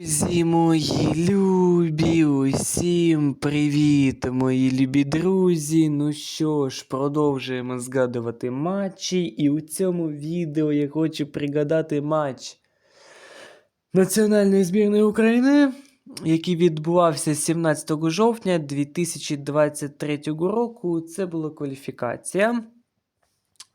Друзі мої любі, усім привіт, мої любі друзі. Ну що ж, продовжуємо згадувати матчі, і у цьому відео я хочу пригадати матч Національної збірної України, який відбувався 17 жовтня 2023 року. Це була кваліфікація.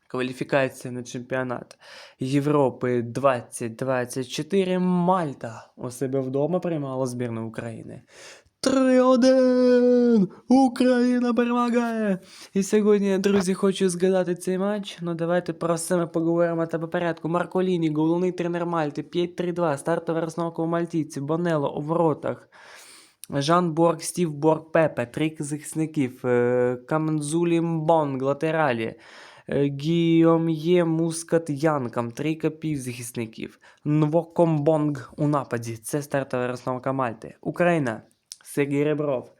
Кваліфікація на чемпіонат Європи 2024 Мальта у себе вдома приймала збірну України. 3-1! Україна перемагає! І сьогодні, друзі, хочу згадати цей матч. Ну давайте про ми поговоримо та по порядку. Марколіні, головний тренер Мальти, 5-3-2, стартова розновка у мальтійці, Бонело у воротах. Жан Борг, Стів Борг, Пепе, три захисників, е, Камензулі Мбонг, латералі. Е, Гійом'є Мускат Янкам, трійка півзахисників. Нвокомбонг у нападі. Це стартова розновка Мальти. Україна. Сергій Ребров.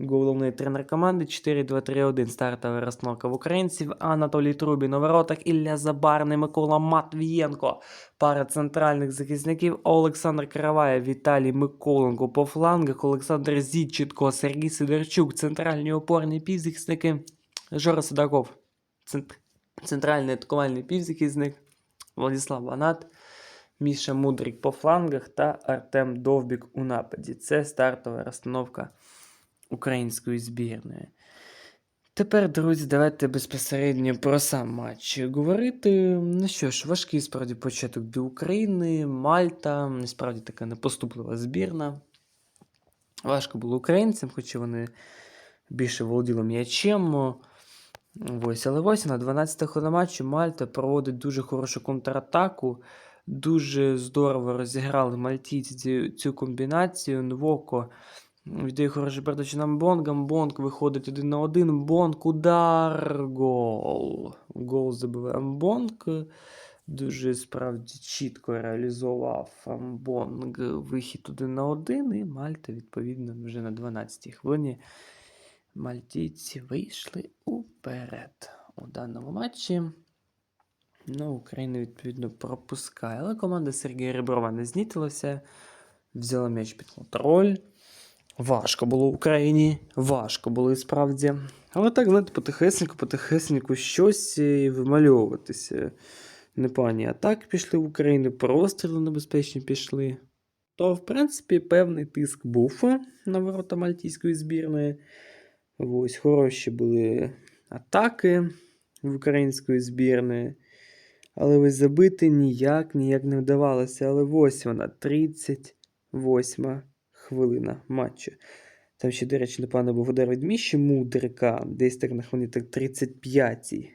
Головний тренер команди 4-2-3-1. Стартова розновка в українців. Анатолій Трубін у воротах. Ілля Забарний, Микола Матвієнко. Пара центральних захисників. Олександр Караваєв, Віталій Миколенко по флангах. Олександр Зідченко, Сергій Сидорчук. Центральні опорні півзахисники. Жора Судаков. Цент... Центральний атакувальний півзахисник Владислав Ванат, Міша Мудрик по флангах та Артем Довбік у нападі. Це стартова розстановка української збірної. Тепер, друзі, давайте безпосередньо про сам матч говорити. Ну що ж, важкий справді початок для України, Мальта, насправді така непоступлива збірна. Важко було українцям, хоча вони більше володіли м'ячем. Ось, але ось на 12 хвилин матчу Мальта проводить дуже хорошу контратаку. Дуже здорово розіграли мальтійці цю, комбінацію. Нвоко віддає хороший передачу на Бонга. Бонг виходить один на один. Бонг, удар, гол. Гол забиває Бонг. Дуже справді чітко реалізував Амбонг вихід один на один. І Мальта, відповідно, вже на 12-й хвилині мальтійці вийшли уперед у даному матчі. Ну, Україна, відповідно, пропускає. Але команда Сергія Реброва не знітилася, взяла м'яч під контроль. Важко було Україні, важко було і справді. Але так, знаєте, потихесеньку, потихесеньку щось і вимальовуватися. Непогані атаки пішли в Україну, простріли небезпечні пішли. То, в принципі, певний тиск був на ворота мальтійської збірної. Ось хороші були атаки в української збірної. Але ось забити ніяк ніяк не вдавалося. Але ось вона, 38 хвилина матчу. Там ще, до речі, напевно, був удар від Міші Мудрика, десь так на хвилині так 35-й.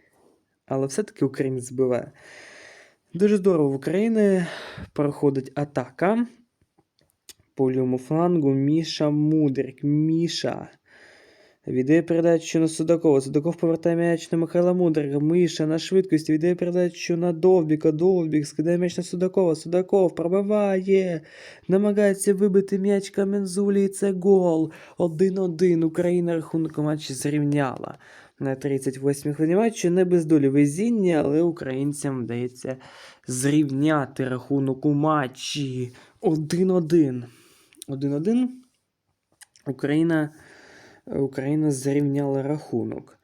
Але все-таки Україна збиває. Дуже здорово в Україні проходить атака. По лівому флангу Міша Мудрик. Міша. Віддає передачу на Судакова. Судаков повертає м'яч на Михайла Мудрика. Миша на швидкості. Віддає передачу на Довбіка. Довбік скидає м'яч на Судакова. Судаков пробиває. Намагається вибити м'яч Камензулі. І це гол. 1-1. Україна рахунок у матчі зрівняла. На 38-й хвилині матчу не без долі везіння, але українцям вдається зрівняти рахунок у матчі. 1-1. 1-1. Україна. Україна зрівняла рахунок.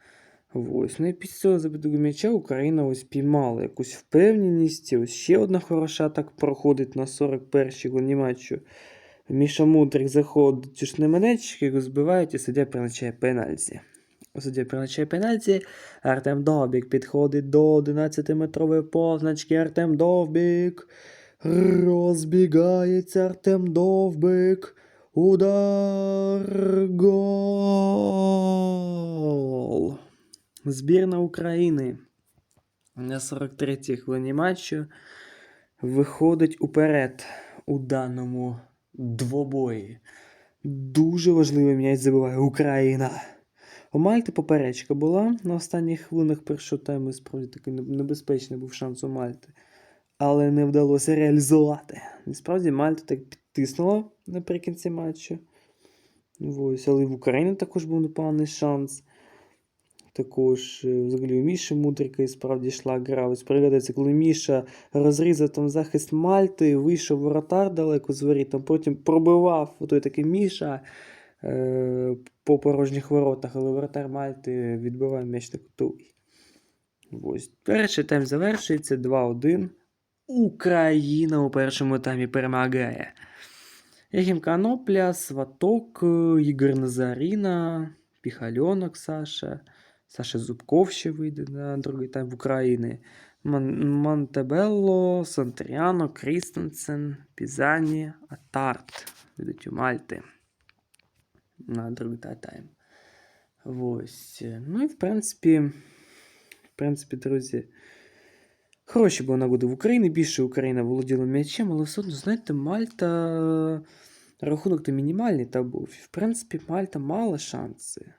Ось. Ну і після цього забитого м'яча Україна ось піймала якусь впевненість. Ось ще одна хороша так проходить на 41-й гоні матчу. Міша Мудрик заходить у шнеменечок, його збивають і суддя призначає пенальті. Суддя призначає пенальті. Артем Довбік підходить до 11-метрової позначки. Артем Довбік. Розбігається Артем Довбик. Удар гол. Збірна України на 43-й хвилині матчу виходить уперед у даному двобої. Дуже важливий м'яч забиває Україна. У Мальти поперечка була на останніх хвилинах першого тайму. Справді такий небезпечний був шанс у Мальти. Але не вдалося реалізувати. Насправді Мальта так підтиснула наприкінці матчу. Ось, але в Україні також був непоганий шанс. Також е, взагалі у Міші Мудрика і справді йшла гра. Ось пригадається, коли Міша розрізав там захист Мальти, вийшов воротар далеко з воріт, там потім пробивав той такий Міша е, по порожніх воротах, але воротар Мальти відбиває м'яч на кутовий. Ось. Перший тайм завершується 2-1. Україна у першому таймі перемагає. Єхім Канопля, Сваток, е, Ігор Назаріна, Піхальонок Саша, Саша Зубков ще на другий тайм в Україні. Мон- Монтебелло, Сантріано, Крістенсен, Пізані, Атарт ведуть у Мальти на другий тайм. Ось. Ну і в принципі, в принципі, друзі, хороші були нагоди в Україні. Більше Україна володіла м'ячем, але все одно, знаєте, Мальта. Рахунок то мінімальний та був. В принципі, Мальта мала шанси,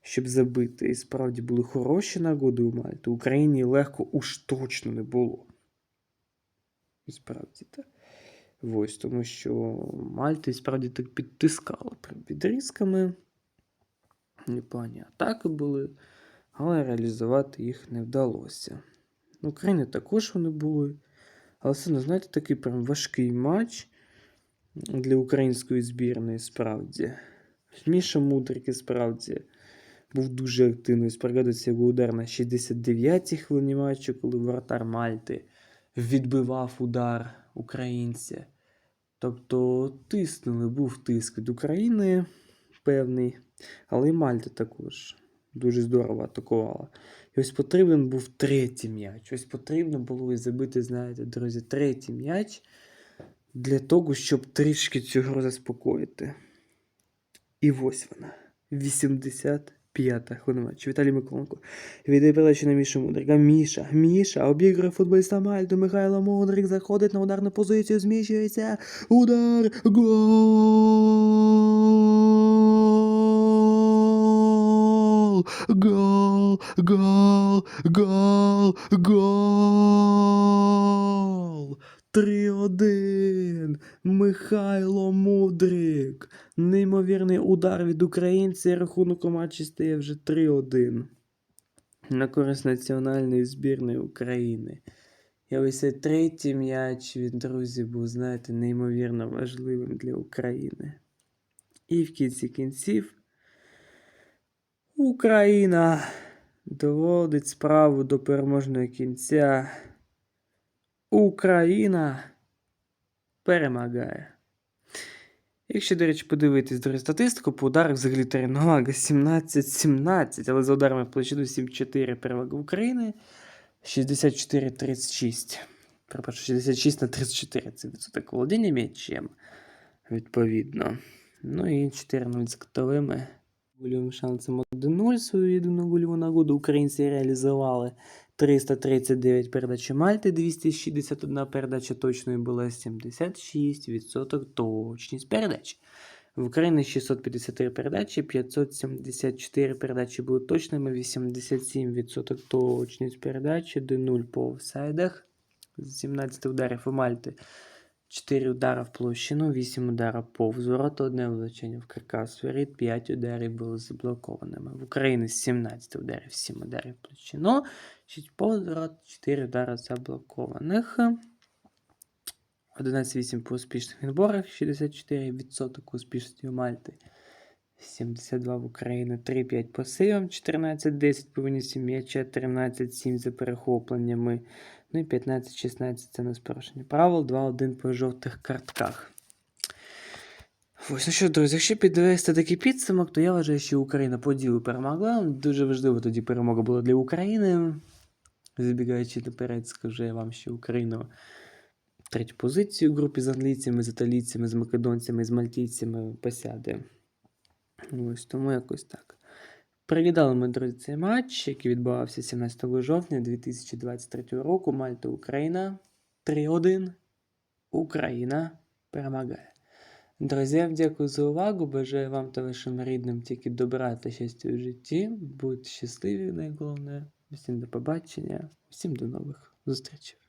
щоб забити. І справді були хороші нагоди у Мальти. Україні легко уж точно не було. І справді так. Ось, тому що Мальта і справді так підтискала під відрізками. Непогані атаки були, але реалізувати їх не вдалося. В Україні також вони були. Але це, ну, знаєте, такий прям важкий матч для української збірної справді. Міша Мудрик справді був дуже активний. Спригадується його удар на 69-й хвилині матчу, коли воротар Мальти відбивав удар українця. Тобто тиснули, був тиск від України певний, але і Мальта також дуже здорово атакувала. Ось потрібен був третій м'яч. Ось потрібно було і забити, знаєте, друзі, третій м'яч для того, щоб трішки цю гру заспокоїти. І ось вона. 85-та хвилина. Віталій Миколенко. Віддає передачу на Мішу Мудрика. Міша, Міша, обігрує футболіста Мальту. Михайло Мудрик заходить на ударну позицію, зміщується. Удар! Гол! Гол! Гол! Гол! Гол! 3-1. Михайло Мудрик. Неймовірний удар від українця. Рахунок у матчі стає вже 3-1. На користь національної збірної України. І ось цей третій м'яч від друзів був, знаєте, неймовірно важливим для України. І в кінці кінців Україна доводить справу до переможного кінця. Україна перемагає. Якщо, до речі, подивитись до статистику, по ударах взагалі Тернолага 17-17, але за ударами в площину 7-4 перевага України, 64-36. Перепрошую, 66 на 34 це відсоток володіння м'ячем, відповідно. Ну і 4-0 з котовими. Гольовим шансом 1-0 свою єдину гольову нагоду українці реалізували. 339 передач Мальти, 261 передача точною була 76% точність передач. В Україні 653 передачі, 574 передачі були точними, 87% точність передачі, до 0 по офсайдах. З 17 ударів у Мальти 4 удара в площину, 8 ударів повз ворота, одне влучення в каркас воріт, 5 ударів були заблокованими. В Україні 17 ударів, 7 ударів в площину, 6 повз ворот, 4 удари заблокованих. 11-8 по успішних відборах, 64% успішності у Мальти. 72 в Україні, 3-5 по сейвам, 14-10 по винісі м'яча, 13-7 за перехопленнями. Ну і 15-16 це на порушення правил, 2-1 по жовтих картках. Ось, ну що, друзі, якщо підвести такий підсумок, то я вважаю, що Україна по ділу перемогла. Дуже важливо тоді перемога була для України. Забігаючи наперед, скажу я вам, що Україна третю позицію в групі з англійцями, з італійцями, з македонцями, з мальтійцями посяде. Ось тому якось так. Привітали ми, друзі, цей матч, який відбувався 17 жовтня 2023 року. Мальта Україна 3-1. Україна перемагає. Друзі, дякую за увагу. Бажаю вам та вашим рідним тільки добра та щастя у житті. Будьте щасливі, найголовніше. Всім до побачення, всім до нових зустрічей.